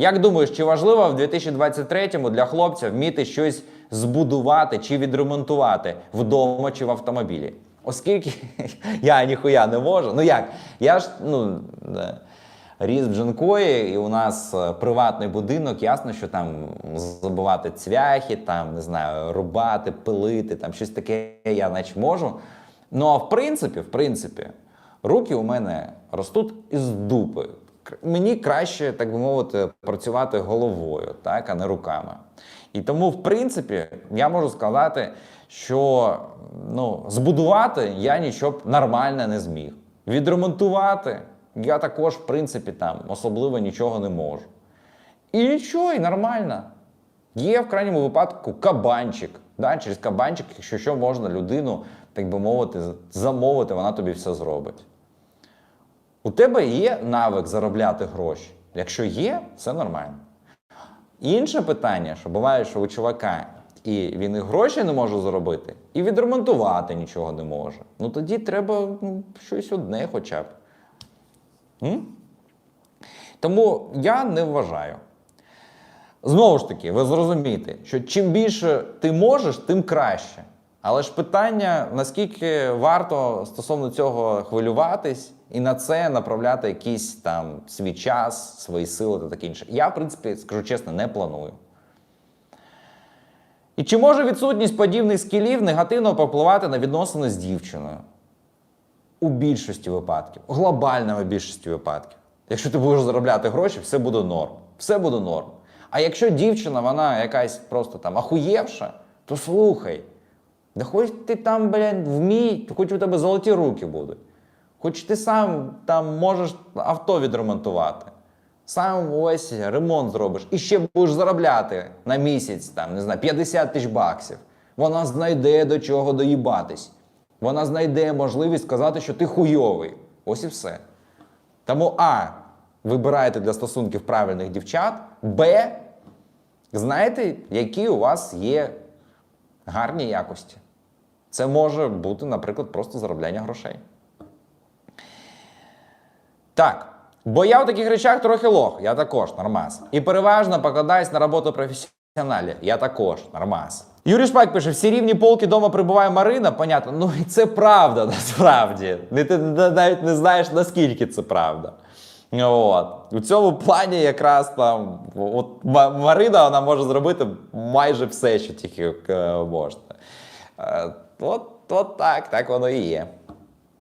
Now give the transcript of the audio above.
Як думаєш, чи важливо в 2023-му для хлопця вміти щось збудувати чи відремонтувати вдома чи в автомобілі? Оскільки я ніхуя не можу. Ну як? Я ж ну, ріс в і у нас е, приватний будинок, ясно, що там забивати цвяхи, там, не знаю, рубати, пилити, там щось таке я наче можу. Ну а в принципі, в принципі, руки у мене ростуть із дупи. Мені краще, так би мовити, працювати головою, так, а не руками. І тому, в принципі, я можу сказати, що ну, збудувати я нічого нормально не зміг. Відремонтувати я також, в принципі, там особливо нічого не можу. І нічого, і нормально. Є в крайньому випадку кабанчик. Да? Через кабанчик, якщо що, можна людину, так би мовити, замовити, вона тобі все зробить. У тебе є навик заробляти гроші. Якщо є, все нормально. Інше питання, що буває, що у чувака і він і гроші не може заробити, і відремонтувати нічого не може. Ну тоді треба ну, щось одне хоча б. М? Тому я не вважаю. Знову ж таки, ви зрозумієте, що чим більше ти можеш, тим краще. Але ж питання, наскільки варто стосовно цього хвилюватись і на це направляти якийсь там свій час, свої сили та таке інше. Я, в принципі, скажу чесно, не планую. І чи може відсутність подібних скілів негативно попливати на відносини з дівчиною? У більшості випадків, у глобальному більшості випадків. Якщо ти будеш заробляти гроші, все буде норм. Все буде норм. А якщо дівчина, вона якась просто там ахуєвша, то слухай. Да хоч ти там, блядь, вмій, хоч у тебе золоті руки будуть. Хоч ти сам там можеш авто відремонтувати, сам весь ремонт зробиш і ще будеш заробляти на місяць, там, не знаю, 50 тисяч баксів. Вона знайде до чого доїбатись. Вона знайде можливість сказати, що ти хуйовий. Ось і все. Тому А. Вибирайте для стосунків правильних дівчат. Б. Знаєте, які у вас є гарні якості. Це може бути, наприклад, просто заробляння грошей. Так. Бо я в таких речах трохи лох, я також нормас. І переважно покладаюсь на роботу професіоналів. Я також нормас. Юрій Шпак пише: всі рівні полки дома прибуває Марина. Понятно, ну і це правда, насправді. Ти, навіть не знаєш, наскільки це правда. От. У цьому плані якраз там от Марина вона може зробити майже все, що тільки е, можна. Е, От, от так, так воно і є.